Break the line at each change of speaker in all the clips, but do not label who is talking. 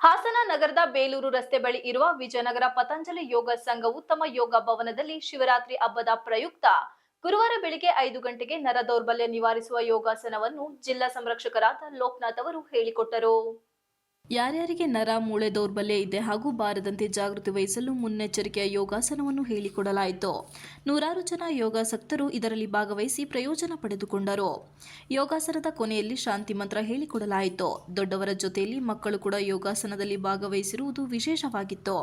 ಹಾಸನ ನಗರದ ಬೇಲೂರು ರಸ್ತೆ ಬಳಿ ಇರುವ ವಿಜಯನಗರ ಪತಂಜಲಿ ಯೋಗ ಸಂಘವು ತಮ್ಮ ಯೋಗ ಭವನದಲ್ಲಿ ಶಿವರಾತ್ರಿ ಹಬ್ಬದ ಪ್ರಯುಕ್ತ ಗುರುವಾರ ಬೆಳಿಗ್ಗೆ ಐದು ಗಂಟೆಗೆ ನರ ದೌರ್ಬಲ್ಯ ನಿವಾರಿಸುವ ಯೋಗಾಸನವನ್ನು ಜಿಲ್ಲಾ ಸಂರಕ್ಷಕರಾದ ಲೋಕನಾಥ್ ಅವರು ಹೇಳಿಕೊಟ್ಟರು. ಯಾರ್ಯಾರಿಗೆ ನರ, ಮೂಳೆ ದೌರ್ಬಲ್ಯ ಇದೆ ಹಾಗೂ ಬಾರದಂತೆ ಜಾಗೃತಿ ವಹಿಸಲು ಮುನ್ನೆಚ್ಚರಿಕೆಯ ಯೋಗಾಸನವನ್ನು ಹೇಳಿಕೊಡಲಾಯಿತು. ನೂರಾರು ಜನ ಯೋಗಾಸಕ್ತರು ಇದರಲ್ಲಿ ಭಾಗವಹಿಸಿ ಪ್ರಯೋಜನ ಪಡೆದುಕೊಂಡರು. ಯೋಗಾಸನದ ಕೊನೆಯಲ್ಲಿ ಶಾಂತಿ ಮಂತ್ರ ಹೇಳಿಕೊಡಲಾಯಿತು. ದೊಡ್ಡವರ ಜೊತೆಯಲ್ಲಿ ಮಕ್ಕಳು ಕೂಡ ಯೋಗಾಸನದಲ್ಲಿ ಭಾಗವಹಿಸಿರುವುದು ವಿಶೇಷವಾಗಿತ್ತು.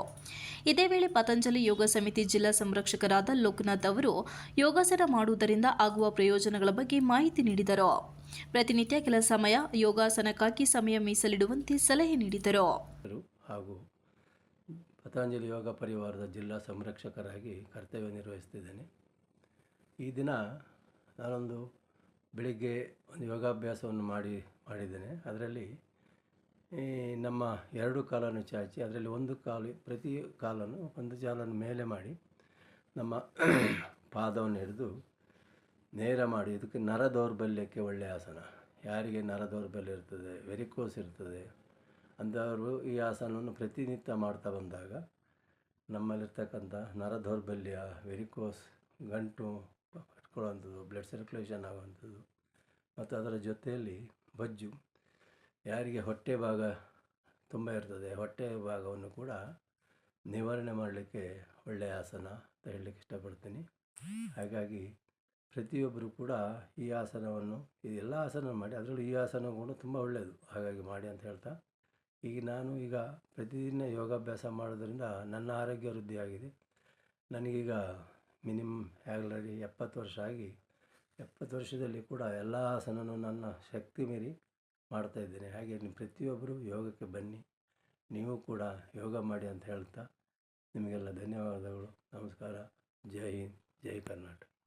ಇದೇ ವೇಳೆ ಪತಂಜಲಿ ಯೋಗ ಸಮಿತಿ ಜಿಲ್ಲಾ ಸಂರಕ್ಷಕರಾದ ಲೋಕನಾಥ್ ಅವರು ಯೋಗಾಸನ ಮಾಡುವುದರಿಂದ ಆಗುವ ಪ್ರಯೋಜನಗಳ ಬಗ್ಗೆ ಮಾಹಿತಿ ನೀಡಿದರು. ಪ್ರತಿನಿತ್ಯ ಕೆಲ ಸಮಯ ಯೋಗಾಸನಕ್ಕಾಗಿ ಸಮಯ ಮೀಸಲಿಡುವಂತೆ ಸಲಹೆ ನೀಡಿದರು.
ಹಾಗೂ ಪತಂಜಲಿ ಯೋಗ ಪರಿವಾರದ ಜಿಲ್ಲಾ ಸಂರಕ್ಷಕರಾಗಿ ಕರ್ತವ್ಯ ನಿರ್ವಹಿಸುತ್ತಿದ್ದೇನೆ. ಈ ದಿನ ನಾನೊಂದು ಬೆಳಿಗ್ಗೆ ಒಂದು ಯೋಗಾಭ್ಯಾಸವನ್ನು ಮಾಡಿ, ಮಾಡಿದ್ದೇನೆ. ಅದರಲ್ಲಿ ನಮ್ಮ ಎರಡು ಕಾಲನ್ನು ಚಾಚಿ, ಅದರಲ್ಲಿ ಒಂದು ಕಾಲು, ಪ್ರತಿ ಕಾಲನ್ನು ಒಂದು ಕಾಲನ್ನು ಮೇಲೆ ಮಾಡಿ ನಮ್ಮ ಪಾದವನ್ನು ಹಿಡಿದು ನೇರ ಮಾಡಿ, ಇದಕ್ಕೆ ನರ ದೌರ್ಬಲ್ಯಕ್ಕೆ ಒಳ್ಳೆಯ ಆಸನ. ಯಾರಿಗೆ ನರ ದೌರ್ಬಲ್ಯ ಇರ್ತದೆ, ವೆರಿಕೋಸ್ ಇರ್ತದೆ, ಅಂಥವರು ಈ ಆಸನವನ್ನು ಪ್ರತಿನಿತ್ಯ ಮಾಡ್ತಾ ಬಂದಾಗ ನಮ್ಮಲ್ಲಿರ್ತಕ್ಕಂಥ ನರ ದೌರ್ಬಲ್ಯ, ವೆರಿಕೋಸ್, ಗಂಟು ಕಟ್ಕೊಳ್ಳುವಂಥದ್ದು ಬ್ಲಡ್ ಸರ್ಕ್ಯುಲೇಷನ್ ಆಗುವಂಥದ್ದು, ಮತ್ತು ಅದರ ಜೊತೆಯಲ್ಲಿ ಬಜ್ಜು, ಯಾರಿಗೆ ಹೊಟ್ಟೆ ಭಾಗ ತುಂಬ ಇರ್ತದೆ, ಹೊಟ್ಟೆ ಭಾಗವನ್ನು ಕೂಡ ನಿವಾರಣೆ ಮಾಡಲಿಕ್ಕೆ ಒಳ್ಳೆಯ ಆಸನ ಅಂತ ಹೇಳಲಿಕ್ಕೆ ಇಷ್ಟಪಡ್ತೀನಿ. ಹಾಗಾಗಿ ಪ್ರತಿಯೊಬ್ಬರು ಕೂಡ ಈ ಆಸನವನ್ನು ಎಲ್ಲ ಆಸನ ಮಾಡಿ, ಅದರಲ್ಲೂ ಈ ಆಸನ ಕೂಡ ತುಂಬ ಒಳ್ಳೆಯದು. ಹಾಗಾಗಿ ಮಾಡಿ ಅಂತ ಹೇಳ್ತಾ, ಈಗ ನಾನು ಈಗ ಪ್ರತಿದಿನ ಯೋಗಾಭ್ಯಾಸ ಮಾಡೋದರಿಂದ ನನ್ನ ಆರೋಗ್ಯ ವೃದ್ಧಿಯಾಗಿದೆ. ನನಗೀಗ ಮಿನಿಮಮ್ ಆಲ್ರೆಡಿ ಎಪ್ಪತ್ತು ವರ್ಷ ಆಗಿ, ಎಪ್ಪತ್ತು ವರ್ಷದಲ್ಲಿ ಕೂಡ ಎಲ್ಲ ಆಸನನೂ ನನ್ನ ಶಕ್ತಿ ಮೀರಿ ಮಾಡ್ತಾಯಿದ್ದೇನೆ ಹಾಗೆ ನೀವು ಪ್ರತಿಯೊಬ್ಬರು ಯೋಗಕ್ಕೆ ಬನ್ನಿ. ನೀವು ಕೂಡ ಯೋಗ ಮಾಡಿ ಅಂತ ಹೇಳ್ತಾ, ನಿಮಗೆಲ್ಲ ಧನ್ಯವಾದಗಳು. ನಮಸ್ಕಾರ. ಜೈ ಹಿಂದ್.